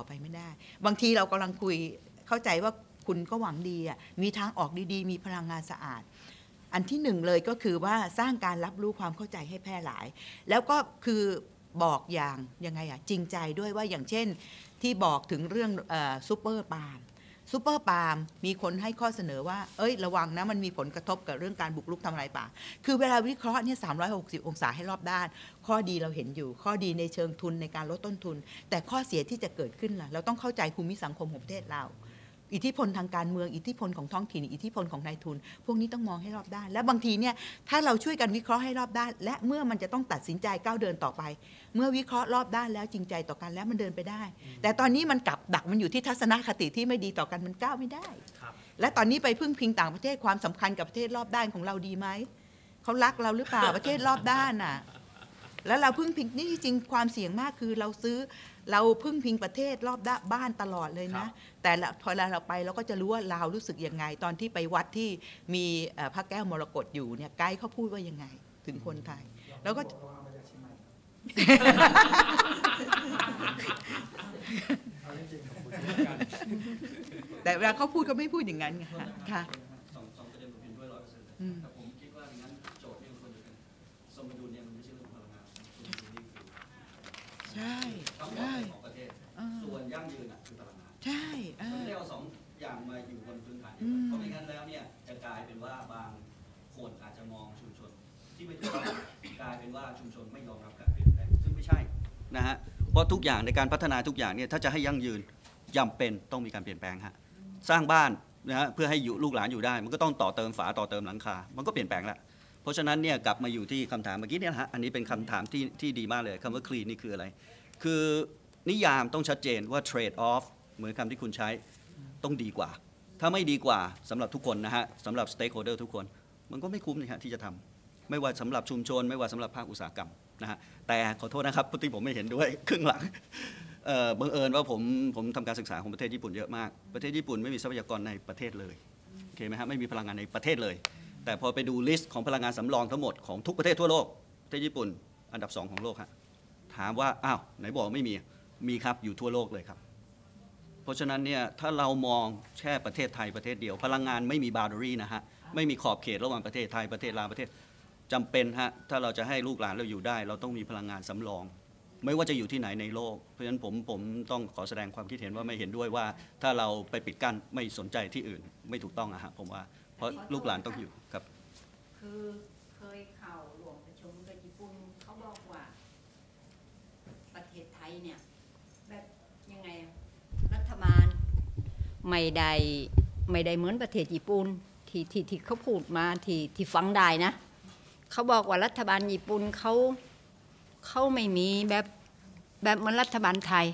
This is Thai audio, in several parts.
ต่อไปไม่ได้ บางทีเรากำลังคุยเข้าใจว่าคุณก็หวังดีอะมีทางออกดีๆ มีพลังงานสะอาด อันที่หนึ่งเลยก็คือว่าสร้างการรับรู้ความเข้าใจให้แพร่หลาย แล้วก็คือบอกอย่างยังไงอะจริงใจด้วยว่าอย่างเช่นที่บอกถึงเรื่องซูเปอร์ปาล์ม ซูเปอร์ปาล์มมีคนให้ข้อเสนอว่า เอ้ย ระวังนะ มันมีผลกระทบกับเรื่องการบุกรุกทำลายป่า คือเวลาวิเคราะห์เนี่ย360 องศาให้รอบด้าน ข้อดีเราเห็นอยู่ ข้อดีในเชิงทุนในการลดต้นทุน แต่ข้อเสียที่จะเกิดขึ้นล่ะ เราต้องเข้าใจภูมิสังคมของประเทศเรา อิทธิพลทางการเมืองอิทธิพลของท้องถิ่นอิทธิพลของนายทุน พวกนี้ต้องมองให้รอบด้าน และบางทีเนี่ยถ้าเราช่วยกันวิเคราะห์ให้รอบด้าน และเมื่อมันจะต้องตัดสินใจก้าวเดินต่อไป เมื่อวิเคราะห์รอบด้านแล้วจริงใจต่อกันแล้วมันเดินไปได้ แต่ตอนนี้มันกลับดักมันอยู่ที่ทัศนคติที่ไม่ดีต่อกันมันก้าวไม่ได้ครับและตอนนี้ไปพึ่งพิงต่างประเทศความสำคัญกับประเทศรอบด้านของเราดีไหมเขารักเราหรือเปล่าประเทศรอบด้านน่ะ แล้วเราพึ่งพิงนี่จริงๆความเสี่ยงมากคือเราซื้อเราพึ่งพิงประเทศรอบด้านบ้านตลอดเลยนะ แต่ละพอเราไปเราก็จะรู้ว่าเราวรู้สึกยังไง ตอนที่ไปวัดที่มีเอ่อพระแก้วมรกตอยู่เนี่ยไกด์เขาพูดว่ายังไง ถึงคนไทย แล้วก็แต่เวลาเขาพูดเขาไม่พูดอย่างนั้นไงคะค่ะสองสองประเด็นผมเห็นด้วยร้อยเปอร์เซ็นต์ ใช่ทั้งหมดใช่ของประเทศเออส่วนยั่งยืนอะคือพลังงานใช่เอมันอไม่ได้เอาสองอย่างมาอยู่บนพื้นฐานเดีอืยวกันมเพราะไม่งั้นแล้วเนี่ยจะกลายเป็นว่าบางคนอาจจะมองชุมชนที่ไม่ถูกต้องกลายเป็นว่าชุมชนไม่ยอมรับการเปลี่ยนแปลงซึ่งไม่ใช่นะฮะเพราะทุกอย่างในการพัฒนาทุกอย่างเนี่ยถ้าจะให้ยั่งยืนจำเป็นต้องมีการเปลี่ยนแปลงฮะสร้างบ้านนะฮะเพื่อให้อยู่ลูกหลานอยู่ได้ มันก็ต้องต่อเติมฝาต่อเติมหลังคา มันก็เปลี่ยนแปลงแล้ว เพราะฉะนั้นเนี่ยกลับมาอยู่ที่คำถามเมื่อกี้เนี่ยฮะอันนี้เป็นคำถามที่ที่ดีมากเลยคำว่า clean นี่คืออะไร คือนิยามต้องชัดเจนว่า trade off เหมือนคำที่คุณใช้ต้องดีกว่า ถ้าไม่ดีกว่าสำหรับทุกคนนะฮะสำหรับ stakeholder ทุกคน มันก็ไม่คุ้มนะฮะที่จะทำไม่ว่าสำหรับชุมชน ไม่ว่าสำหรับภาคอุตสาหกรรมนะฮะแต่ขอโทษนะครับที่ผมไม่เห็นด้วยครึ่งหลังบังเอิญว่าผมผมทำการศึกษาของประเทศญี่ปุ่นเยอะมาก ประเทศญี่ปุ่นไม่มีทรัพยากรในประเทศเลยโอเคไหมฮะไม่มีพลังงานในประเทศเลย แต่พอไปดูลิสต์ของพลังงานสำรองทั้งหมดของทุกประเทศทั่วโลกประเทศญี่ปุ่นอันดับสองของโลกฮะถามว่าอ้าวไหนบอกไม่มีมีครับอยู่ทั่วโลกเลยครับ เพราะฉะนั้นเนี่ยถ้าเรามองแค่ประเทศไทยประเทศเดียว พลังงานไม่มีบา u รีนะฮะไม่มีขอบเขตระหว่างประเทศไทยประเทศลาวประเทศจำเป็นฮะถ้าเราจะให้ลูกหลานเราอยู่ได้ เราต้องมีพลังงานสำรอง ไม่ว่าจะอยู่ที่ไหนในโลก เพราะฉะนั้นผมผมต้องขอแสดงความคิดเห็นว่าไม่เห็นด้วยว่า ถ้าเราไปปิดกั้นไม่สนใจที่อื่นไม่ถูกต้องอะฮะผมว่า ราะลูกหลานต้องอยู่ครับ คือเคยเข่าหลวงประชุมกับญี่ปุ่นเขาบอกว่า ประเทศไทยเนี่ย แบบยังไงรัฐบาลไม่ได้ไม่ได้เหมือนประเทศญี่ปุ่นที่ที่ที่เขาพูดมาที่ที่ฟังได้นะเขาบอกว่ารัฐบาลญี่ปุ่นเขาเขาไม่มีแบบแบบเหมือนรัฐบาลไทย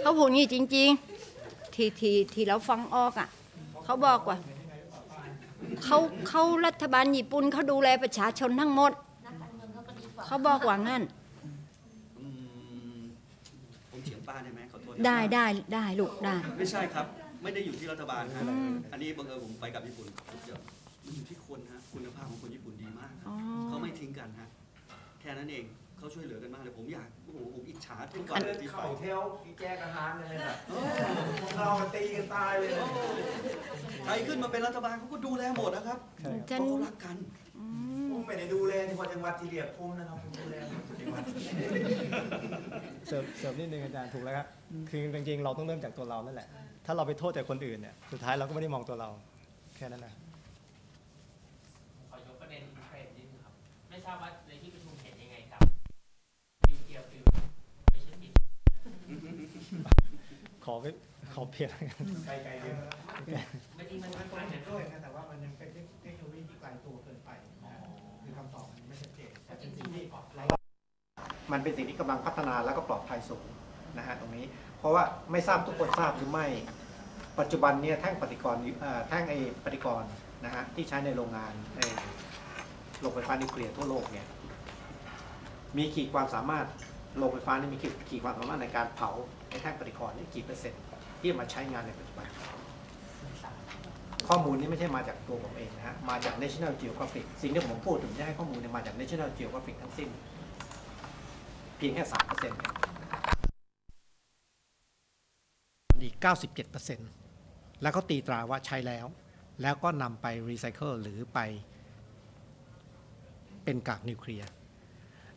เขาพูดงี้จริง ๆ ที่ที่ที่เราฟังออกอะเขาบอกว่าเขาเขารัฐบาลญี่ปุ่นเขาดูแลประชาชนทั้งหมด เขาบอกว่างั้นอืมผมเถียงป้าได้ไหมขอโทษนะได้ได้ได้ลูกได้ ไม่ใช่ครับ ไม่ได้อยู่ที่รัฐบาลฮะอืมอันนี้บังเอิญผมไปกับญี่ปุ่นเดี๋ยวมันอยู่ที่คนฮะคุณภาพของคนญี่ปุ่นดีมากฮะอ๋อเขาไม่ทิ้งกันฮะแค่นั้นเอง เขาช่วยเหลือกันมากเลยผมอยากโอ้โหผมอิจฉาทุกทุกวัวันนที่ไปเข่าเทลที่แจกอาหารกันเลยแบบพวกเราตีกันตายเลยใครขึ้นมาเป็นรัฐบาลเขาก็ดูแลหมดนะครับเพฉันราะเขารักกันอืผมมไม่ได้ดูแลที่คนจังหวัดที่เรียบพุ่มนะครับผมดูแลจังหวัดเสริมเสริมนิดนึงอาจารย์ถูกแล้วครับคือจริงๆเราต้องเริ่มจากตัวเรานั่นแหละถ้าเราไปโทษแต่คนอื่นเนี่ยสุดท้ายเราก็ไม่ได้มองตัวเราแค่นั้นนะขอยกประเด็นเทรดนิดนึงครับไม่ทราบว่าในที่ประชุมเห็นยังไงกับนิวเคลียร์ฟิวไม่ใช่ปิด ขอไปขอเปลี่ยนแล้วกันไกลๆเลยไม่จริงมันมันมันเห็เห็นนด้วยนะแต่ว่ามันยังเป็นเทคโนโลยีที่ไกลตัวเกินไปนะคือคำตอบมันไม่ชัดเจนแต่เป็นสิ่งที่เรามันเป็นสิ่งที่กำลังพัฒนาแล้วก็ปลอดภัยสูงนะฮะตรงนี้ เพราะว่าไม่ทราบทุกคนทราบหรือไม่ ปัจจุบันเนี่ยแท่งปฏิกรณ์เอ่อแท่งไอปฏิกรณ์นะฮะที่ใช้ในโรงงานในโรงไฟฟ้านิวเคลียร์ทั่วโลกเนี่ยมีขีดความสามารถโรงไฟฟ้านี่มีขีดขีดความสามารถในการเผาไอ แท่งปฏิกรณ์นี่กี่เปอร์เซ็นต์ที่มาใช้งานในปัจจุบัน ข้อมูลนี้ไม่ใช่มาจากตัวผมเองนะฮะ มาจาก National Geographic สิ่งที่ผมพูดถึงจะให้ข้อมูลเนี่ยมาจาก National Geographic ทั้งสิ้น เพียงแค่สามเปอร์เซ็นต์อีก97เปอร์เซ็นต์แล้วก็ตีตราว่าใช้แล้ว แล้วก็นำไปรีไซเคิลหรือไปเป็นกากนิวเคลียร์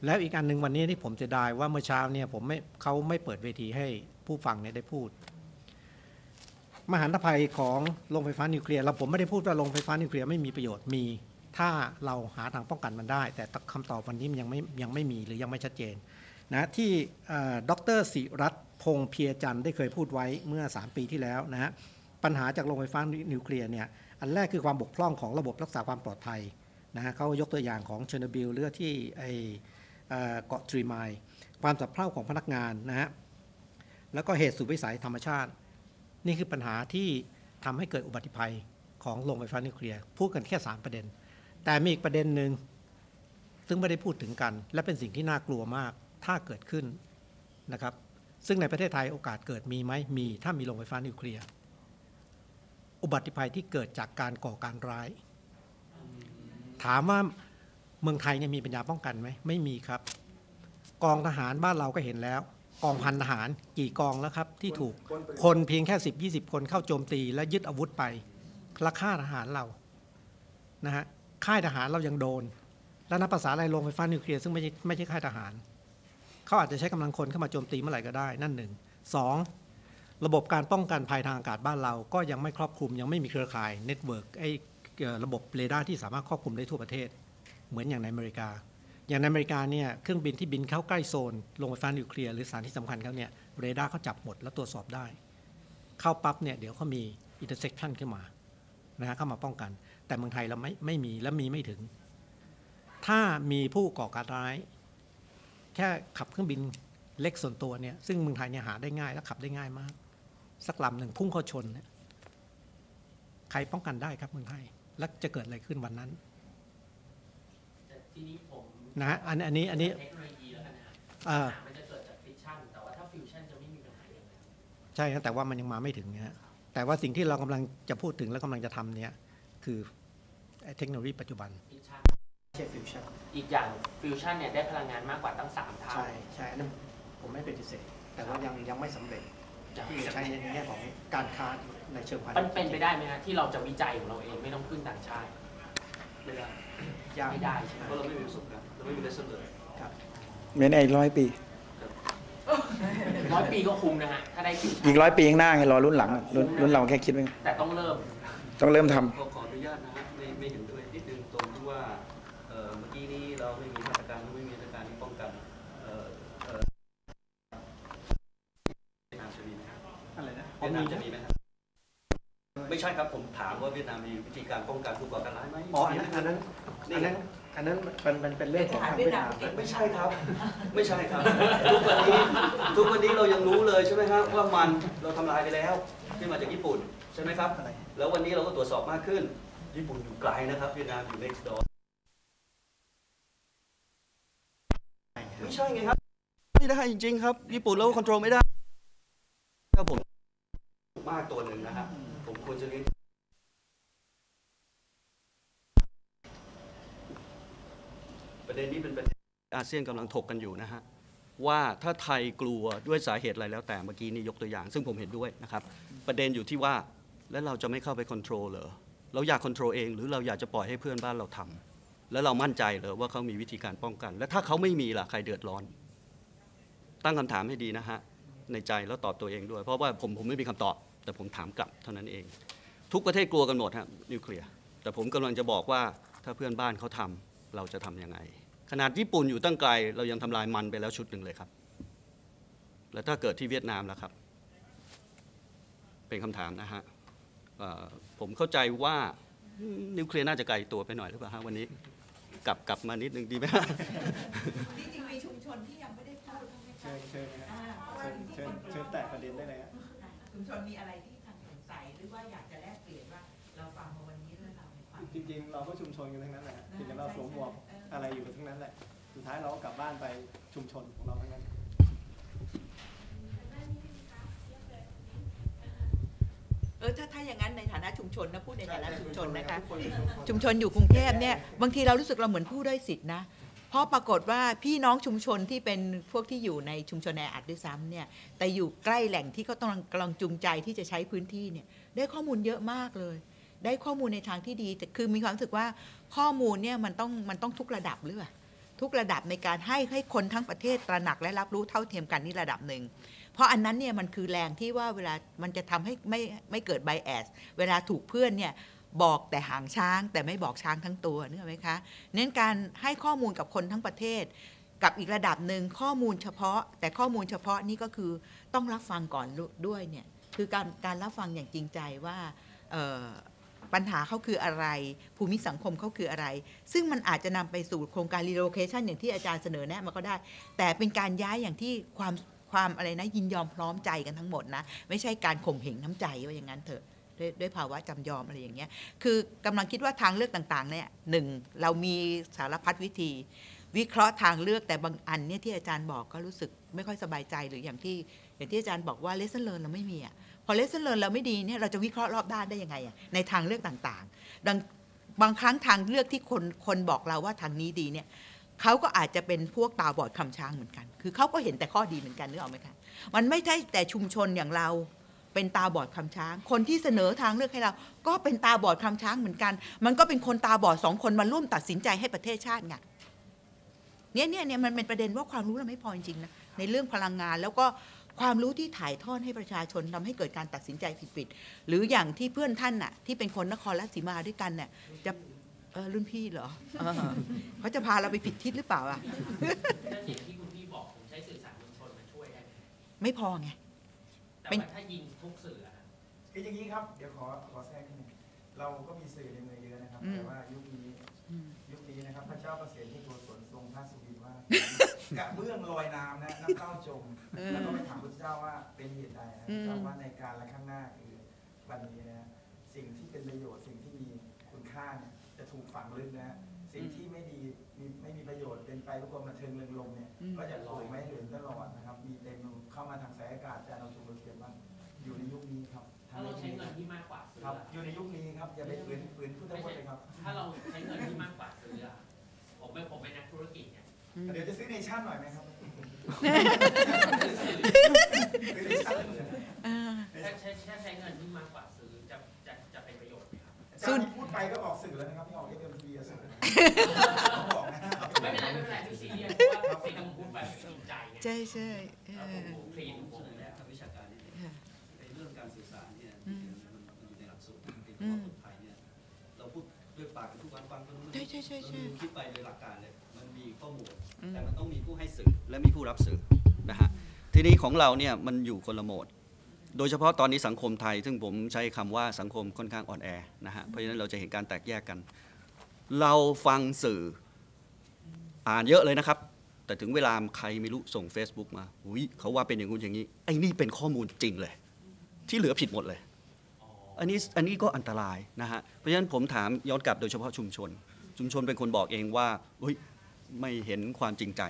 แล้วอีกอันหนึ่งวันนี้ที่ผมจะได้ว่าเมื่อเช้าเนี่ยผมไม่เขาไม่เปิดเวทีให้ผู้ฟังเนี่ยได้พูด มหันตภัยของโรงไฟฟ้านิวเคลียร์เราผมไม่ได้พูดว่าโรงไฟฟ้านิวเคลียร์ไม่มีประโยชน์มีถ้าเราหาทางป้องกันมันได้ แต่คำตอบวันนี้มันยังไม่ยังไม่มีหรือยังไม่ชัดเจนนะที่ดรศิรัตพงเพียจันทร์ได้เคยพูดไว้เมื่อ 3 ปีที่แล้วนะฮะปัญหาจากโรงไฟฟ้านิวเคลียร์เนี่ยอันแรกคือความบกพร่องของระบบรักษาความปลอดภัยนะฮะเขายกตัวอย่างของเชอร์โนบิลหรือที่ไอ เกาะทรีไมายความสับเพร่าของพนักงานนะฮะแล้วก็เหตุสุดวิสัยธรรมชาติ นี่คือปัญหาที่ทำให้เกิดอุบัติภัยของโรงไฟฟ้านิวเคลียร์พูดกันแค่ 3 ประเด็น แต่มีอีกประเด็นหนึ่งซึ่งไม่ได้พูดถึงกัน และเป็นสิ่งที่น่ากลัวมากถ้าเกิดขึ้นนะครับ ซึ่งในประเทศไทยโอกาสเกิดมีไหมมี ถ้ามีโรงไฟฟ้านิวเคลียร์อุบัติภัยที่เกิดจากการก่อการร้าย ถามว่า เมืองไทยเนี่ยมีปัญญาป้องกันไหมไม่มีครับ กองทหารบ้านเราก็เห็นแล้ว กองพันทหารกี่กองแล้วครับ ที่ถูกคนเพียงแค่ 10 20 คนเข้าโจมตีและยึดอาวุธไปและฆ่าทหารเรานะฮะค่ายทหารเรายังโดน แล้วนับภาษาอะไรโรงไฟฟ้านิวเคลียร์ซึ่งไม่ใช่ไม่ใช่ค่ายทหาร เขาอาจจะใช้กำลังคนเข้ามาโจมตีเมื่อไหร่ก็ได้ นั่นหนึ่งสองระบบการป้องกันภัยทางอากาศบ้านเรา ก็ยังไม่ครอบคลุมยังไม่มีเครือข่ายเน็ตเวิร์กไอเอ่อระบบเรดาร์ที่สามารถครอบคลุมได้ทั่วประเทศ เหมือนอย่างในอเมริกา อย่างในอเมริกาเนี่ยเครื่องบินที่บินเข้าใกล้โซนโรงไฟฟ้านิวเคลียร์หรือสถานที่สำคัญเขาเนี่ยเรดาร์เขาจับหมดแล้วตรวจสอบได้ เข้าปั๊บเนี่ยเดี๋ยวเขามีอินเตอร์เซ็กชันขึ้นมานะฮะเข้ามาป้องกัน แต่เมืองไทยเราไม่ไม่มีและมีไม่ถึง ถ้ามีผู้ก่อการร้ายแค่ขับเครื่องบินเล็กส่วนตัวเนี่ยซึ่งเมืองไทยเนี่ยหาได้ง่ายและขับได้ง่ายมาก สักลำหนึ่งพุ่งเข้าชนเนี่ยใครป้องกันได้ครับเมืองไทย และจะเกิดอะไรขึ้นวันนั้น ทีนี้ผมนะฮะอันอันนี้อันนี้เทคโนโลยีแล้วกันนะครับเอ่อมันจะเกิดจากฟิชชั่นแต่ว่าถ้าฟิวชั่นจะไม่มีปัญหาอย่างไรใช่ครับแต่ว่ามันยังมาไม่ถึงนะฮะแต่ว่าสิ่งที่เรากำลังจะพูดถึงและกำลังจะทำเนี่ยคือเทคโนโลยีปัจจุบันฟิชชั่นใช่ฟิวชั่นอีกอย่างฟิวชั่นเนี่ยได้พลังงานมากกว่าตั้งสามเท่าใช่ใช่อันนั้นผมไม่เป็นดิเศษแต่ว่ายังยังไม่สำเร็จที่จะใช้ในแง่ของการค้าในเชิงพาณิชมันย์เป็นไปได้ไหมฮะที่เราจะวิจัยของเราเองไม่ต้องพึ่งต่างชาติ ไม่ได้ยากไม่ได้ใช่ไหมเพราะเราไม่มีประสบการณ์เราไม่มี lesson learned ครับเหมือนอีกร้อยปีร้อยปีก็คุ้มนะฮะถ้าได้ฟิวชั่นอีกร้อยปีข้างหน้าไงรอรุ่นหลังอะรุ่นรุ่นเราแค่คิดไว้แต่ต้องเริ่ม ต้องเริ่มทำขอขออนุญาตนะฮะไม่ไม่เห็นด้วยนิดนึงตรงที่ว่าเอ่อเมื่อกี้นี้เราไม่มีมาตรการไม่มีมาตรการที่ป้องกันเอ่อเอ่อเวียดนามจะมีไหมครับอะไรนะเวียดนามจะมีไหมครับ ไม่ใช่ครับผมถามว่าเวียดนามมีวิธีการป้องกันผู้ก่อการร้ายไหมอ๋ออันนั้นอันนั้นอันนั้นอันนั้นมันมันเป็นเรื่องของทางเวียดนามไม่ใช่ครับ ไม่ใช่ครับ ทุกวันนี้ทุกวันนี้เรายังรู้เลยใช่ไหมครับว่ามันเราทำลายไปแล้วที่มาจากญี่ปุ่นใช่ไหมครับ แล้ววันนี้เราก็ตรวจสอบมากขึ้น ญี่ปุ่นอยู่ไกลนะครับเวียดนามอยู่ next door ไม่ใช่ไงครับ ไม่ได้จริงๆครับ ญี่ปุ่นเราควบคุมไม่ได้ถ้าผมมากตัวหนึ่งนะครับ ผม ควรจะเลี้ยงประเด็นนี้เป็นประเด็นอาเซียนกำลังถกกันอยู่นะฮะว่าถ้าไทยกลัวด้วยสาเหตุอะไรแล้วแต่เมื่อกี้นี่ยกตัวอย่าง ซึ่งผมเห็นด้วยนะครับ ประเด็นอยู่ที่ว่าแล้วเราจะไม่เข้าไปควบคุมเหรอเราอยากควบคุมเองหรือเราอยากจะปล่อยให้เพื่อนบ้านเราทำแล้วเรามั่นใจเหรอว่าเขามีวิธีการป้องกัน และถ้าเขาไม่มีล่ะใครเดือดร้อน ตั้งคำถามให้ดีนะฮะในใจแล้วตอบตัวเองด้วย เพราะว่าผมผมไม่มีคำตอบ แต่ผมถามกลับเท่านั้นเอง ทุกประเทศกลัวกันหมดฮะนิวเคลียร์แต่ผมกำลังจะบอกว่าถ้าเพื่อนบ้านเขาทำเราจะทำยังไง ขนาดญี่ปุ่นอยู่ตั้งไกล เรายังทำลายมันไปแล้วชุดหนึ่งเลยครับ แล้วถ้าเกิดที่เวียดนามล่ะครับ เป็นคำถามนะฮะเอ่อผมเข้าใจว่าอืมนิวเคลียร์น่าจะไกลตัวไปหน่อยหรือเปล่าฮะวันนี้ กลับกลับมานิดนึงดีไหมฮะจริงๆมีชุมชนที่ยังไม่ได้พูดใช่ไหมเชิคะญเชิญนะฮะอ่าเพราะว่าเชิญที่เชิญเชิญแตะประเด็นได้เลยฮะชุ มชนมีอะไรที่ทางสงสัยหรือว่าอยากจะแลกเปลี่ยนว่าเราฟังมาวันนี้แล้วเราในความจริงๆ เราก็ชุมชนกันทั้งนั้นแหละฮะเพียงแต่เราสวมหมวกอะไรอยู่กันทั้งนั้นแหละสุดท้ายเราก็กลับบ้านไปชุมชนของเราทั้งนั้นเออถ้าถ้าอย่างนั้นในฐานะชุมชนนะพูดในฐานะชุมชนนะคะทุกคนทุกคนชุมชนอยู่กรุงเทพเนี่ยบางทีเรารู้สึกเราเหมือนผู้ด้อยสิทธินะ เพราะปรากฏว่าพี่น้องชุมชนที่เป็นพวกที่อยู่ในชุมชนแออัดด้วยซ้ำเนี่ยแต่อยู่ใกล้แหล่งที่เขาต้องกำลังจูงใจที่จะใช้พื้นที่เนี่ยได้ข้อมูลเยอะมากเลย ได้ข้อมูลในทางที่ดีแต่คือมีความรู้สึกว่าข้อมูลเนี่ยมันต้องมันต้องทุกระดับหรือเปล่าทุกระดับในการให้ให้คนทั้งประเทศตระหนักและรับรู้เท่าเทียมกันนี่ระดับหนึ่ง เพราะอันนั้นเนี่ยมันคือแรงที่ว่าเวลามันจะทำให้ไม่ไม่เกิดไบแอส เวลาถูกเพื่อนเนี่ย บอกแต่หางช้าง แต่ไม่บอกช้างทั้งตัวนึกอไหมคะ เน้นการให้ข้อมูลกับคนทั้งประเทศ กับอีกระดับหนึ่งข้อมูลเฉพาะ แต่ข้อมูลเฉพาะนี่ก็คือต้องรับฟังก่อนด้วยเนี่ยคือการการรับฟังอย่างจริงใจว่าปัญหาเขาคืออะไร ภูมิสังคมเขาคืออะไร ซึ่งมันอาจจะนำไปสู่โครงการ relocation อย่างที่อาจารย์เสนอแนะมาก็ได้ แต่เป็นการย้ายอย่างที่ความความอะไรนะยินยอมพร้อมใจกันทั้งหมดนะ ไม่ใช่การข่มเหงน้ำใจว่าอย่างนั้นเถอะ ด้วยด้วยภาวะจำยอมอะไรอย่างเงี้ย คือกำลังคิดว่าทางเลือกต่างๆเนี่ยหนึ่งเรามีสารพัดวิธี วิเคราะห์ทางเลือกแต่บางอันเนี่ยที่อาจารย์บอกก็รู้สึกไม่ค่อยสบายใจหรืออย่างที่อย่างที่อาจารย์บอกว่า lesson learn เราไม่มีอะพอ lesson learn เราไม่ดีเนี่ยเราจะวิเคราะห์รอบด้านได้ยังไงอะในทางเลือกต่างๆ ดังบางครั้งทางเลือกที่คนคนบอกเราว่าทางนี้ดีเนี่ยเขาก็อาจจะเป็นพวกตาบอดคำช้างเหมือนกัน คือเขาก็เห็นแต่ข้อดีเหมือนกันนึกออกไหมคะ มันไม่ใช่แต่ชุมชนอย่างเรา เป็นตาบอดคำช้าง คนที่เสนอทางเลือกให้เรา ก็เป็นตาบอดคำช้างเหมือนกัน มันก็เป็นคนตาบอดสองคนมาร่วมตัดสินใจให้ประเทศชาติไงเนี่ยเนี่ยเนี่ยมันเป็นประเด็นว่าความรู้เราไม่พอจริงๆนะในเรื่องพลังงานแล้วก็ความรู้ที่ถ่ายทอดให้ประชาชนทำให้เกิดการตัดสินใจผิดๆหรืออย่างที่เพื่อนท่านน่ะที่เป็นคนนครราชสีมาด้วยกันเนี่ยจะเออรุ่นพี่เหรอเออเขาจะพาเราไปผิดทิศหรือเปล่าอะถ้าอย่างที่คุณพี่บอกผมใช้สื่อสารมวลชนมาช่วยได้ไหมไม่พอไง แต่เป็นว่าถ้ายิงทุกสื่ออะครับคืออย่างนี้ครับ เดี๋ยวขอขอแทรกนิดนึงเราก็มีสื่อในมือเยอะนะครับอืมแต่ว่ายุคนี้อืมยุคนี้นะครับพระเจ้าประเสริฐที่ตัวสนทรงพระสุวินว่ากระเบื้องลอยน้ำนะน้ำเต้าจมเออแล้วก็ไปถามพระเจ้าว่าเป็นเหตุใดนะอืมพระเจ้าว่าในการและข้างหน้าคือวันนี้นะสิ่งที่เป็นประโยชน์สิ่งที่มีคุณค่าเนี่ยจะถูกฝังลึกนะฮะสิ่งที่ไม่ดีมีไม่มีประโยชน์เป็นไปเพื่อความบันเทิงเริงรมย์เนี่ยอืมก็จะลอยไม่เหลืองตลอดนะครับ มีเต็มเข้ามาทางสายอากาศจะเอาชุม นยุคนี้ครับถ้าเราใช้เงินที่มากกว่าซื้อครับอะอยู่ในยุคนี้ครับอย่าไปฝืนฝืนพุทธไม่พจใช่น์เลยครับ ถ้าเราใช้เงินที่มากกว่าซื้ออะผมเป็นผมเป็นนักธุรกิจเนี่ยอืมเดี๋ยวจะซื้อในชาติหน่อยไหมครับซื้อในชาติเลยเออถ้าใช้ถ้าใช้เงินที่มากกว่าซื้อจะจะจะเป็นประโยชน์ไหมครับอาจารย์พูดไปก็ออกสื่อแล้วนะครับพี่ออกเอฟเอ็มทีวีสื่อบอกนะไม่เป็นไรไม่เป็นไรที่ซีเรียสเพราะว่าสิ่งที่ผมพูดไปมันจริงใจไงใช่ใช่เอแล้วผอมผมคลีนผมผเสมนอแนะทางวิชาการนิดนึงค่ะในเรื่องการสื่อสารเนี่ยอืมมันมันอยู่ในหลักสูตรนะเป็นอืว่ามคนไทยเนี่ยเราพูดด้วยปากกันทุกวันฟังกันรู้เรื่องใช่ใช่ใช่ใช่เราคิดไปโดยหลักการเลยมันมีข้อมูลอืมแต่มันต้องมีผู้ให้สื่อและมีผู้รับสื่อนะฮะทีนี้ของเราเนี่ยมันอยู่คนละโหมด โดยเฉพาะตอนนี้สังคมไทย ซึ่งผมใช้คำว่าสังคมค่อนข้างอ่อนแอนะฮะเพราะฉะนั้นเราจะเห็นการแตกแยกกัน เราฟังสื่ออ่านเยอะเลยนะครับแต่ถึงเวลาใครไม่รู้ส่ง Facebook มาอุยเขาว่าเป็นอย่างงู้นอย่างนี้ ไอ้นี่เป็นข้อมูลจริงเลย ที่เหลือผิดหมดเลย อันนี้อันนี้ก็อันตรายนะฮะ เพราะฉะนั้นผมถามย้อนกลับโดยเฉพาะชุมชน ชุมชนเป็นคนบอกเองว่าเฮ้ยไม่เห็นความจริงใจ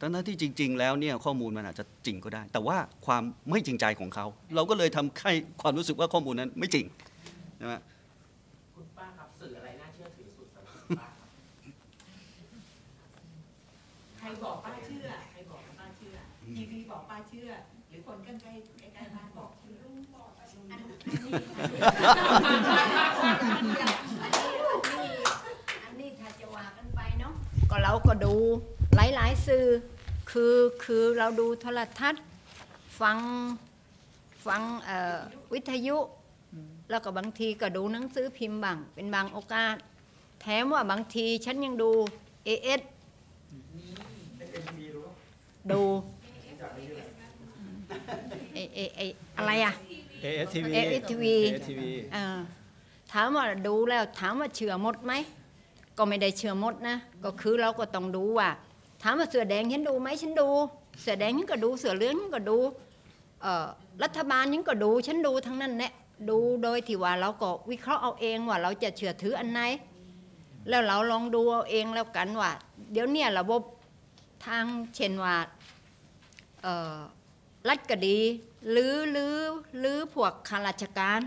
ทั้งนั้นที่จริง ๆ แล้วเนี่ยข้อมูลมันอาจจะจริงก็ได้ แต่ว่าความไม่จริงใจของเขา เราก็เลยทำให้ความรู้สึกว่าข้อมูลนั้นไม่จริงนะฮะคุณป้าครับสื่ออะไรน่าเชื่อถือสุดสำหรับคุณป้าครับใครบอกป้าเชื่อใครบอกป้าเชื่อทีวีบอกป้าเชื่อ หรือคนใกล้ใกล้ใกล้ๆบ้านบอกเชื่ อันนี้ถ้าจะว่ากันไปเนาะก็เราก็ดูหลายๆสื่อคือคือเราดูโทรทัศน์ฟังฟังวิทยุ แล้วก็บางทีก็ดูหนังสือพิมพ์บ้างเป็นบางโอกาส แถมว่าบางทีฉันยังดูเอเอสดูเอเอเอเออะไรอะ ASTV ASTV ASTV เออถามว่าดูแล้วถามว่าเชื่อหมดไหม ก็ไม่ได้เชื่อหมดนะ ก็คือเราก็ต้องดูว่า ถามว่าเสือแดงฉันดูไหมฉันดู เสือแดงฉันก็ดูเสือเหลืองฉันก็ดูเอ่อรัฐบาลฉันก็ดูฉันดูทั้งนั้นแหละดูโดยที่ว่าเราก็วิเคราะห์เอาเองว่าเราจะเชื่อถืออันไหนแล้วเราลองดูเอาเองแล้วกันว่า เดี๋ยวเนี้ระบบทางเช่นว่าเอ่อรัฐก็ดี หรือหรือหรือพวกข้าราชการ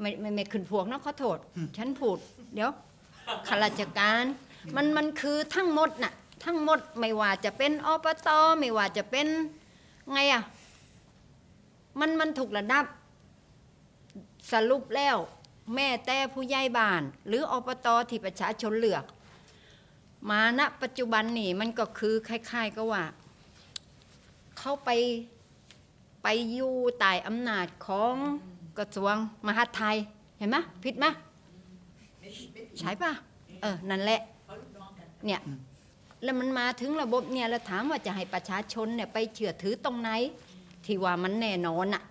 ไม่ไม่ไม่ขึ้นพวกนะขอโทษ ฉันพูด เดี๋ยวข้าราชการ มันมันคือทั้งหมดน่ะ ทั้งหมดไม่ว่าจะเป็นอบตไม่ว่าจะเป็นไงอะมันมันถูกระดับ สรุปแล้ว แม่แต่ผู้ใหญ่บ้าน หรืออบตที่ประชาชนเลือก มาณปัจจุบันนี่มันก็คือคล้าย ๆ ก็ว่า เข้าไป ไปอยู่ใต้อำนาจของกระทรวงมหาดไทยเห็นไหมผิดไหมใช่ปะเออนั่นแหละเนี่ยแล้วมันมาถึงระบบเนี่ยแล้วถามว่าจะให้ประชาชนเนี่ยไปเชื่อถือตรงไหน ที่ว่ามันแน่นอนอะ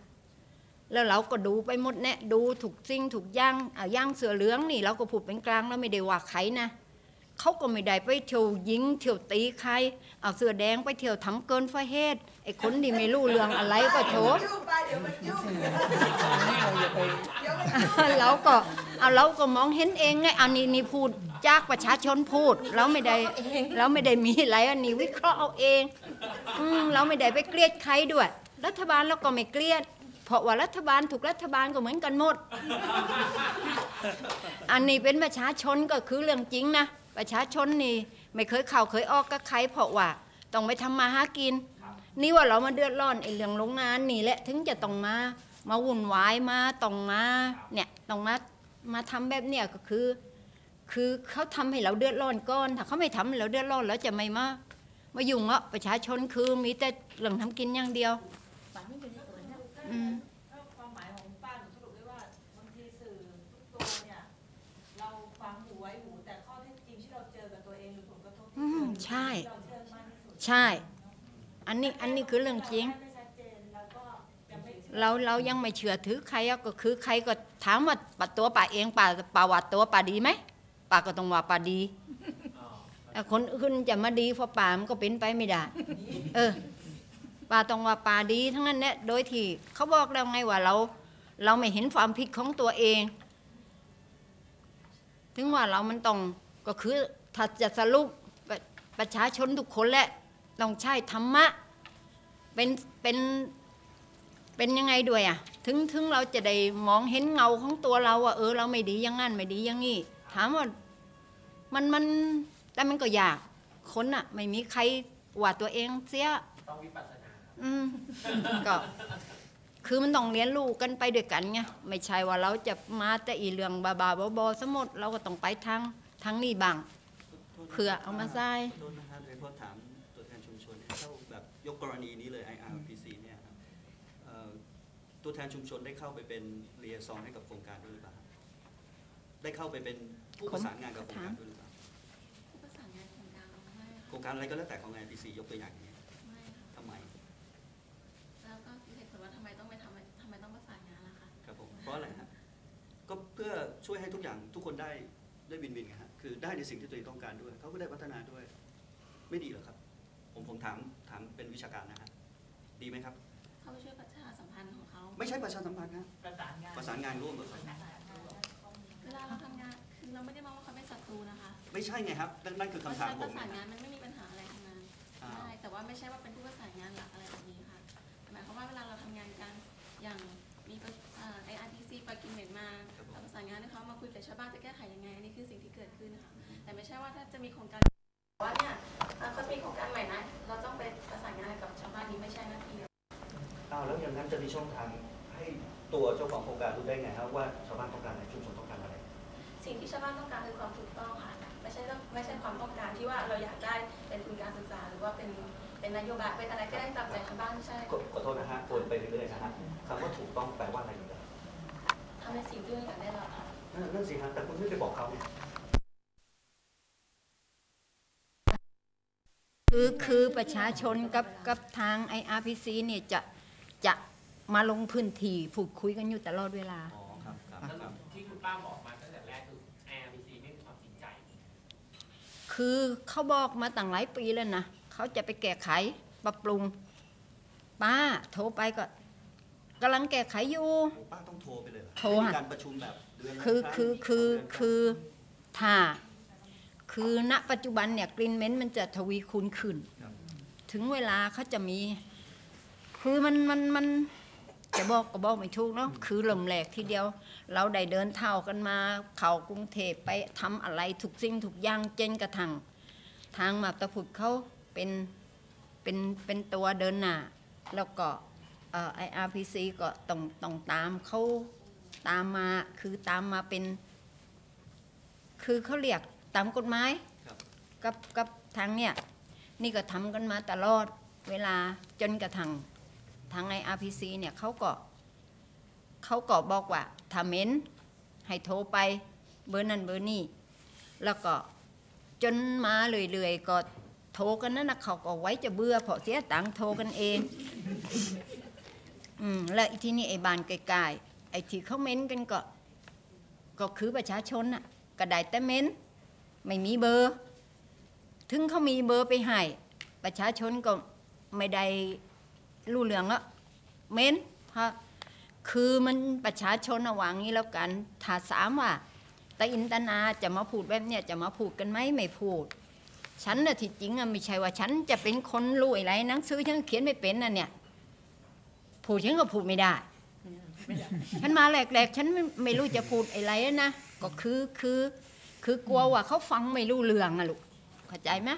แล้วเราก็ดูไปหมดแน่ดูถูกสิ่งถูกย่างอะย่างเสือเหลืองนี่ เราก็พูดเป็นกลางแล้วไม่ได้ว่าใครนะ เขาก็ไม่ได้ไปเที่ยวยิงเที่ยวตีใคร เอาเสื้อแดงไปเที่ยวทำเกินฟ้าเหตุไอ้คนที่ไม่รู้เรื่องอะไรก็โถเราก็เอาเราก็มองเห็นเองไงอันนี้นี่พูดจากประชาชนพูด เราไม่ได้เราไม่ได้มีอะไรอันนี้วิเคราะห์เอาเองอืเราไม่ได้ไปเกลียดใครด้วย รัฐบาลเราก็ไม่เกลียดเพราะว่ารัฐบาลถูกรัฐบาลก็เหมือนกันหมด อันนี้เป็นประชาชนก็คือเรื่องจริงนะ ประชาชนนี่ไม่เคยเข้าเคยออกกับใครเพราะว่าต้องไปทำมาหากิน นี่ว่าเรามาเดือดร้อนไอ้เรื่องโรงงานนี่แหละถึงจะต้องมามาวุ่นวายมาต้องมาเนี่ยต้องมามาทำแบบเนี้ยก็คือ คือเขาทำให้เราเดือดร้อนก่อนถ้าเขาไม่ทำให้เราเดือดร้อนแล้วจะไม่มามายุ่งอะประชาชนคือมีแต่เรื่องทำกินอย่างเดียวอืมความ ใช่ ใช่ อันนี้อันนี้คือเรื่องจริง เราเรายังไม่เชื่อถือใครก็คือใครก็ถามว่าปาตัวป่าเองป่าป่าวัดตัวป่าดีไหมป่าก็ต้องว่าป่าดีแต่คนอื่นจะมาดีเพราะป่ามันก็เป็นไปไม่ได้ เออป่าต้องว่าป่าดีทั้งนั้นแหละโดยที่เขาบอกแล้วไงว่าเรา เราไม่เห็นความผิดของตัวเอง ถึงว่าเรามันต้องก็คือถ้าจะสรุป ประประชาชนทุกคนแหละต้องใช้ธรรมะ เป็นเป็นเป็นยังไงด้วยอะถึงถึงเราจะได้มองเห็นเงาของตัวเราว่าเออ เราไม่ดีอยังงั้นไม่ดีอยังงี้ถามว่ามันมันแต่มันก็ยากคนอะไม่มีใครว่าตัวเองเสียต้องวิปัสสนาครับอืมก็คือมันต้องเรียนรู้กันไปด้วยกันไงไม่ใช่ว่าเราจะมาแต่อีเรื่องบาบาๆบอๆสมดเราก็ต้องไปทางทางนี้บ้าง เผื่อเอามาใส่โทษนะครับเลยเพราะถามตัวแทนชุมชนเนี่ยถ้าแบบยกกรณีนี้เลย IRPC เนี่ยครับเอ่อตัวแทนชุมชนได้เข้าไปเป็นเรียซองให้กับโครงการด้วยหรือเปล่าครับได้เข้าไปเป็นผู้ประสานงานกับโครงการด้วยหรือเปล่าผู้ประสานงานโครงการไม่โครงการอะไรก็แล้วแต่ของ IRPC ยกตัวอย่างอย่างนี้ไม่ค่ะทำไมแล้วก็เหตุผลว่าทำไมต้องไปทำทำไมต้องประสานงานล่ะคะครับผมเพราะอะไรฮะก็เพื่อช่วยให้ทุกอย่างทุกคนได้ได้วินวินไงฮะ คือได้ในสิ่งที่ตัวเองต้องการด้วย เขาก็ได้พัฒนาด้วย ไม่ดีเหรอครับ ผมผมถามถามเป็นวิชาการนะฮะดีไหมครับเขาไปช่วยประชาสัมพันธ์ของเขาไม่ใช่ประชาสัมพันธ์นะประสานงานประสานงานร่วมเหรอครับเวลาเราทำงานคือเราไม่ได้มองว่าเขาเป็นศัตรูนะคะ ไม่ใช่ไงครับนั่นนั่นคือเพราะคำถามฉะนั้นผปมระสานไงงานมันไม่มีปัญหาอะไรทั้งนั้นอ่าใช่แต่ว่าไม่ใช่ว่าเป็นผู้ประสานงานหลักอะไรแบบนี้ค่ะหมายความว่าเวลาเราทำงานกันอย่างมีไออาร์ทีซีปากินเหม็นมาเราประสานงานให้เขามาคุยกับชาวบ้านจะแก้ไขยังไงอันนี่คือสิ่งที่เกิดขึ้นนะคะแต่ไม่ใช่ว่าถ้าจะมีโครงการว่าเนี่ยอะเขามีโครงการใหม่นะเราต้องไปประสานงานกับชาวบ้านนี้ไม่ใช่หน้าที่อ้าวแล้วอย่างนั้นจะมีช่องทางให้ตัวเจ้าของโครงการรู้ได้ไงครับว่าชาวบ้านต้องการอะไรชุมชนต้องการอะไร สิ่งที่ชาวบ้านต้องการคือความถูกต้องค่ะไม่ใช่ต้องไม่ใช่ความต้องการที่ว่าเราอยากได้เป็นทุนการศึกษาหรือว่าเป็นเป็นนโยบายเป็นอะไรก็ได้ตามใจชาวบ้านไม่ใช่ขอขอโทษนะฮะวนไปเรื่อยๆนะฮะคำว่าถูกต้องแปลว่าอะไรอยู่ แล้วทำในสิ่งที่เราอยากได้รับค่ะนั่นนั่นสิฮะแต่คุณไม่ไปบอกเขาเนี่ยคือคือประชาชนกับกับทาง IRPC เนี่ยจะจะมาลงพื้นที่พูดคุยกันอยู่ตลอดเวลา อ๋อครับครับแล้วครับที่คุณป้าบอกมาตั้งแต่แรกคือ IRPC ไม่มีความจริงใจ คือเขาบอกมาตั้งหลายปีแล้วนะเขาจะไปแก้ไขปรับปรุง ป้าโทรไปก็กำลังแก้ไขอยู่โอ้ป้าต้องโทรไปเลยเหรอ โทรไม่มีฮะการประชุมแบบเดือนละคือรั้งคือคือสงเดืนรั้งคือถ้าคือณปัจจุบันเนี่ยกลิ่นเหม็นมันจะทวีคูณขึ้นครับถึงเวลาเขาจะมี คือมันมันมันจะบอกก็บอกไม่ถูกเนาะคือลมแหลกทีเดียว เราได้เดินเท่ากันมา เข้ากรุงเทพไปทำอะไรถูกสิ่งถูกอย่างเจนกระทั่งทางมาบตาพุธเขาเป็นเป็นเป็นตัวเดินหน้าแล้วก็ไออาร์พีซีก็ต้องต้องตามเขา ตามมาคือตามมาเป็น คือเขาเรียกตามกฎหมายครับกับกับทางเนี่ยนี่ก็ทำกันมาตลอดเวลาจนกระทั่งทางไออาร์พีซีเนี่ยเขาก็เขาก็บอกว่าถ้าเหม็นให้โทรไปเบอร์นั้นเบอร์นี้แล้วก็จนมาเรื่อยๆก็โทรกันนั่นนะเขาก็ไว้จะเบื่อเพราะเสียตังค์โทรกันเอง อืมและอีที่นี่ไอ้บ้านไกลๆไอ้ที่เขาเม้นกันก็ ก็คือประชาชนน่ะก็ได้แต่เม้น ไม่มีเบอร์ ถึงเขามีเบอร์ไปให้ประชาชนก็ไม่ได้รู้เรื่องละเม้นเพราะคือมันประชาชนระหว่างนี้แล้วกันถ้าสามว่าแต่อินตนาจะมาพูดแบบเนี้ยจะมาพูดกันไหมไม่พูด ฉันน่ะที่จริงอะไม่ใช่ว่าฉันจะเป็นคนรู้อะไรหนังสือฉันเขียนไม่เป็นน่ะเนี่ย พูดฉันก็พูดไม่ได้ ฉันมาแหลกๆ ฉันไม่รู้จะพูดอะไรนะก็คือคือคือกลัวว่าเขาฟังไม่รู้เรื่องอะลูกเข้าใจไหม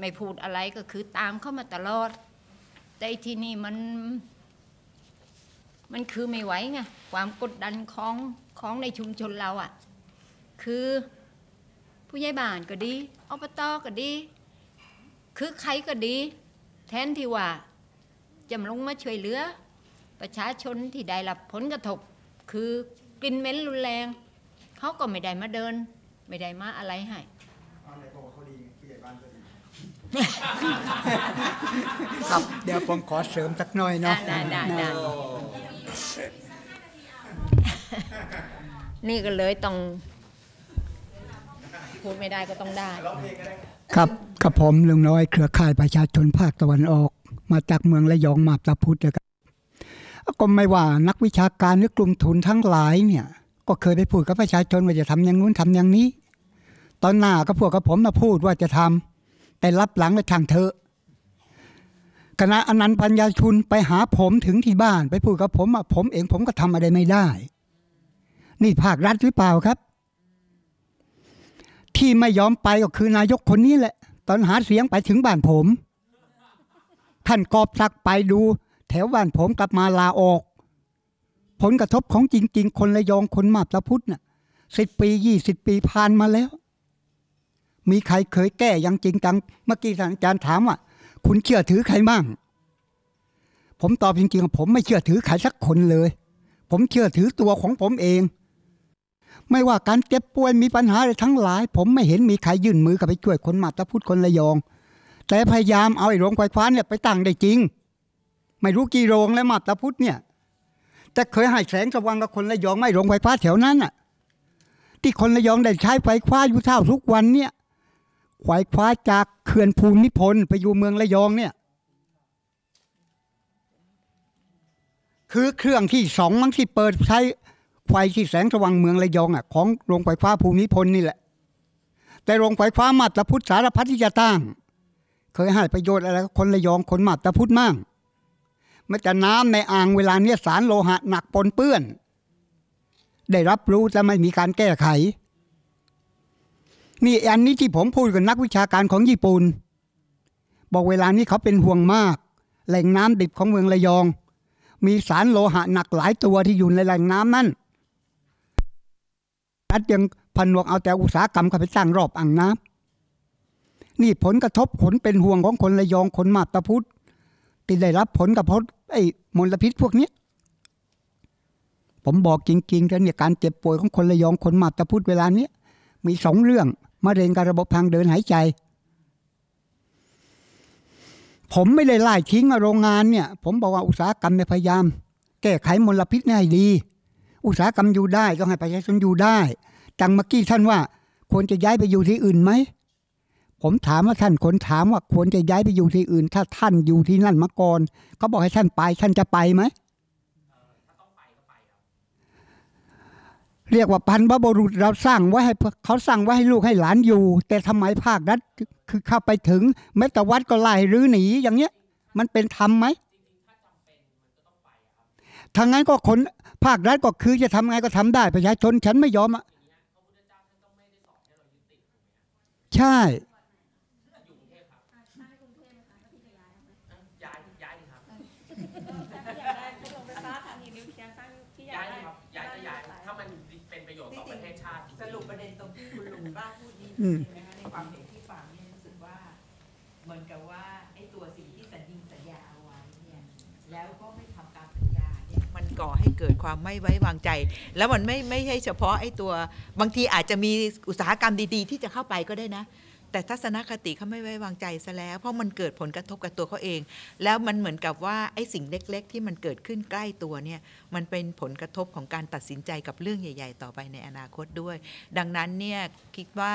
ไม่พูดอะไรก็คือตามเข้ามาตลอด แต่ที่นี่มัน มันคือไม่ไหวไงความกดดันของของในชุมชนเราอะ่ะ คือผู้ใหญ่บ้านก็ดีอบตก็ดี คือใครก็ดี แทนที่ว่าจะมาลงมาช่วยเหลือ ประชาชนที่ได้รับผลกระทบ คือกลิ่นเหม็นรุนแรง เขาก็ไม่ได้มาเดิน ไม่ได้มาอะไรให้เอาไหนบอกว่าเขาดีไงผู้ใหญ่บ้านก็ดีครับเดี๋ยวผมขอเสริมสักหน่อยเนาะได้ได้ได้นี่ก็เลยต้อง พูดไม่ได้ก็ต้องได้ ครับกับผมลุงน้อยเครือข่ายประชาชนภาคตะวันออก มาจากเมืองระยองมาบตาพุธนะครับ ก็ไม่ว่านักวิชาการหรือกลุ่มทุนทั้งหลายเนี่ย ก็เคยไปพูดกับประชาชนว่าจะทำอย่างนู้นทำอย่างนี้ ตอนหน้าก็พวกกับผมมาพูดว่าจะทำแต่รับหลังไปทางเธอคณะอนันต์ปัญญาชุนไปหาผมถึงที่บ้าน ไปพูดกับผมว่าผมเองผมก็ทำอะไรไม่ได้ นี่ภาครัฐหรือเปล่าครับ ที่ไม่ยอมไปก็คือนายกคนนี้แหละ ตอนหาเสียงไปถึงบ้านผม ท่านกอบศักไปดู แถวบ้านผมกลับมาลาออก ผลกระทบของจริง ๆ คนระยองคนมาบตาพุทธน่ะสิบปียี่สิบปีผ่านมาแล้ว มีใครเคยแก้อยังจริงจังเมื่อกี้ทานอาจารย์ถามว่าคุณเชื่อถือใครมั่งผมตอบจริงๆว่าผมไม่เชื่อถือใครสักคนเลย ผมเชื่อถือตัวของผมเอง ไม่ว่าการเจ็บป่วยมีปัญหาอะไรทั้งหลาย ผมไม่เห็นมีใครยื่นมือเข้าไปช่วยคนมาตาพุธคนระยอง แต่พยายามเอาไอ้โรงไฟฟ้าเนี่ยไปตั้งได้จริง ไม่รู้กี่โรงแล้วมาบตาพุทธเนี่ย แต่เคยให้แสงสว่างกับคนระยองไม่โรงไฟฟ้าแถวนั้นน่ะ ที่คนระยองได้ใช้ไฟฟ้าอยู่เท่าทุกวันเนี่ยไฟฟ้าจากเขื่อนภูมิพลไปอยู่เมืองระยองเนี่ย คือเครื่องที่สองมั้งที่เปิดใช้ไฟที่แสงสว่างเมืองระยองอะของโรงไฟฟ้าภูมิพลนี่แหละ แต่โรงไฟฟ้ามาบตาพุทธสารพัดที่จะตั้ง เคยให้ประโยชน์อะไรกับคนระยองคนมาบตาพุทธมั่ง แม้แต่น้ำในอ่างเวลาเนี้ยสารโลหะหนักปนเปื้อน ได้รับรู้แต่ไม่มีการแก้ไข นี่อันนี้ที่ผมพูดกับนักวิชาการของญี่ปุ่นบอกเวลานี้เขาเป็นห่วงมาก แหล่งน้ำดิบของเมืองระยอง มีสารโลหะหนักหลายตัวที่อยู่ในแหล่งน้ำนั่นรัฐยังผนวกเอาแต่อุตสาหกรรมเข้าไปสร้างรอบอ่างน้ำนี่ผลกระทบผลเป็นห่วงของคนระยองคนมาตาพุทธ ที่ได้รับผลกระทบไอ้มลพิษพวกเนี้ยผมบอกจริงๆแล้วเนี่ยการเจ็บป่วยของคนระยองคนมาตพุธเวลาเนี้ยมีสองเรื่องมะเร็งกับระบบทางเดินหายใจ ผมไม่ได้ไล่ทิ้งโรงงานเนี่ย ผมบอกว่าอุตสาหกรรมพยายาม แก้ไขมลพิษให้ดี อุตสาหกรรมอยู่ได้ต้องให้ประชาชนอยู่ได้จังเมื่อกี้ท่านว่า ควรจะย้ายไปอยู่ที่อื่นไหม ผมถามว่าท่านคนถามว่าควรจะย้ายไปอยู่ที่อื่น ถ้าท่านอยู่ที่นั่นมาก่อนเขาบอกให้ท่านไปท่านจะไปไหมเรียกว่าพันพระบรุษเราสร้างไว้ให้เขาสร้างไว้ให้ลูกให้หลานอยู่ แต่ทำไมภาครัฐคือเข้าไปถึงแม้แต่วัดก็ไล่รื้อหนีอย่างเงี้ย มันเป็นธรรมไหมทางนั้นก็คนภาครัฐก็คือจะทำไงก็ทำได้ประชาชนฉันไม่ยอมอะใช่ ป้าพูดนี่อืมนะคะในความเห็นที่ฟังเนี่ยรู้สึกว่าเหมือนกับว่าไอ้ตัวสิ่งที่สัญญิงสัญญาเอาไว้เนี่ยแล้วก็ไม่ทำตามสัญญาเนี่ยมันก่อให้เกิดความไม่ไว้วางใจ แล้วมันไม่ไม่ใช่เฉพาะไอ้ตัวบางทีอาจจะมีอุตสาหกรรมดี ๆ ที่จะเข้าไปก็ได้นะ แต่ทัศนคติเขาไม่ไว้วางใจซะแล้ว เพราะมันเกิดผลกระทบกับตัวเขาเอง แล้วมันเหมือนกับว่าไอ้สิ่งเล็ก ๆ ที่มันเกิดขึ้นใกล้ตัวเนี่ยมันเป็นผลกระทบของการตัดสินใจกับเรื่องใหญ่ ๆ ต่อไปในอนาคตด้วย ดังนั้นเนี่ยคิดว่า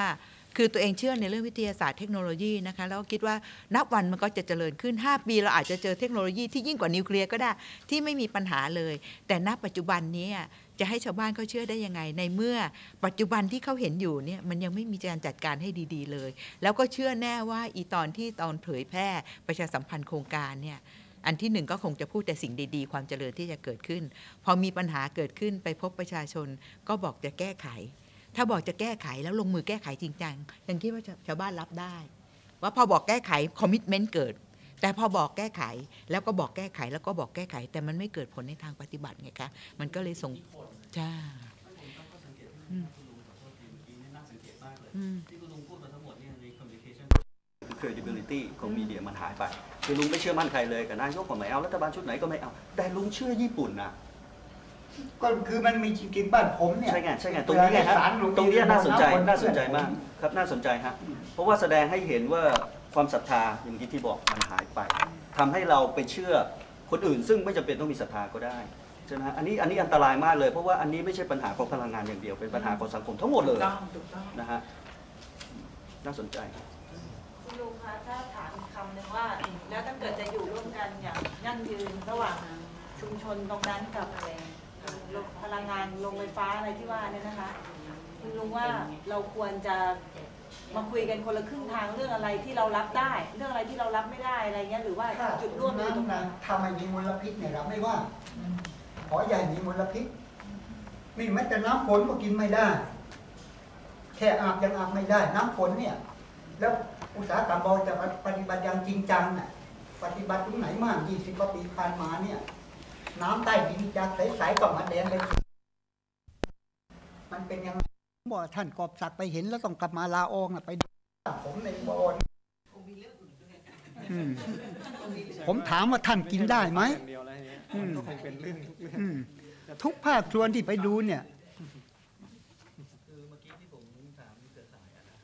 คือตัวเองเชื่อในเรื่องวิทยาศาสตร์เทคโนโลยีนะคะแล้วก็คิดว่านับวันมันก็จะเจริญขึ้น 5 ปีเราอาจจะเจอเทคโนโลยีที่ยิ่งกว่านิวเคลียร์ก็ได้ที่ไม่มีปัญหาเลย แต่ณปัจจุบันนี้ จะให้ชาวบ้านเขาเชื่อได้ยังไง ในเมื่อปัจจุบันที่เขาเห็นอยู่เนี่ยมันยังไม่มีการจัดการให้ดี ๆ เลย แล้วก็เชื่อแน่ว่าอีตอนที่ตอนเผยแพร่ประชาสัมพันธ์โครงการเนี่ยอันที่หนึ่งก็คงจะพูดแต่สิ่งดี ๆ ความเจริญที่จะเกิดขึ้น พอมีปัญหาเกิดขึ้นไปพบประชาชนก็บอกจะแก้ไข ถ้าบอกจะแก้ไขแล้วลงมือแก้ไขจริงจังยังคิดว่าชาวบ้านรับได้ ว่าพอบอกแก้ไขคอมมิชเมนต์เกิด แต่พอบอกแก้ไขแล้วก็บอกแก้ไขแล้วก็บอกแก้ไข แต่มันไม่เกิดผลในทางปฏิบัติไงคะมันก็เลยส่งจ้าอืมคุณลุงขอโทษทีเมื่อกี้นี่น่าสังเกตมากเลยอืมที่คุณลุงพูดมาทั้งหมดเนี่ยใน communication credibility ของมีเดียมันหายไป คือลุงไม่เชื่อมั่นใครเลยกับนายกก็ไม่เอารัฐบาลชุดไหนก็ไม่เอา แต่ลุงเชื่อญี่ปุ่นนะก็คือมันมีจริงๆบ้านผมเนี่ยใช่ไงใช่ไงตรงนี้ไงฮะเวลาในศาลลุตรงนี้น่าสนใจคนน่าสนใจมากครับน่าสนใจฮะเพราะว่าแสดงให้เห็นว่า ความศรัทธาอย่างที่ที่บอกมันหายไปทำให้เราไปเชื่อคนอื่น ซึ่งไม่จำเป็นต้องมีศรัทธาก็ได้ใช่ไหมฮะอันนี้อันนี้อันตรายมากเลย เพราะว่าอันนี้ไม่ใช่ปัญหาของพลังงานอย่างเดียวเป็นปัญหาของสังคมทั้งหมดเลยถูกต้องถูกต้องนะฮะน่าสนใจครับคุณลุงคะถ้าถามอีกคำหนึ่งว่า แล้วถ้าเกิดจะอยู่ร่วมกันอย่างยั่งยืนระหว่างชุมชนตรงนั้นกับพลังงานโรงไฟฟ้าอะไรที่ว่าเนี่ยนะคะ คุณลุงว่าเราควรจะ มาคุยกันคนละครึ่งทางเรื่องอะไรที่เรารับได้ เรื่องอะไรที่เรารับไม่ได้อะไรเงี้ยหรือว่าจุดร่วมอยู่ตรงไหนถ้าไม่มีมลพิษเนี่ยเราไม่ว่าขออย่าใหญ่มีมลพิษมีแม้แต่น้ำฝนก็กินไม่ได้ แค่อาบยังอาบไม่ได้ น้ำฝนเนี่ย แล้วอุตสาหกรรมเราจะปฏิบัติอย่างจริงจังน่ะปฏิบัติตรงไหนมากยี่สิบกว่าปีผ่านมาเนี่ย น้ำใต้ดินจากใสๆก็มาแดงเลยมันเป็นยังไง บอกท่านกอบศักดิ์ไปเห็นแล้วต้องกลับมาลาออกนะไปดูผมในบอนอืมผมถามว่าท่านกินได้ไหมอย่างเดียวแล้วเนี่ยอืมก็คงเป็นเรื่องทุกเรื่องอืมทุกภาคส่วนที่ไปดูเนี่ยคือเมื่อกี้ที่ผมถามเครือข่ายอะนะ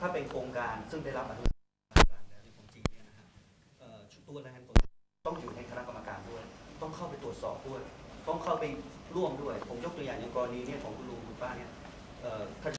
ถ้าเป็นโครงการซึ่งได้รับอนุญาตแบบนี้ของจีนเนี่ยนะครับตัวแทนของต้องอยู่ในคณะกรรมการด้วย ต้องเข้าไปตรวจสอบด้วย ต้องเข้าไปร่วมด้วย ผมยกตัวอย่างอย่างกรณีเนี่ยของคุณลุงคุณป้าเนี่ยเอ่อถ้า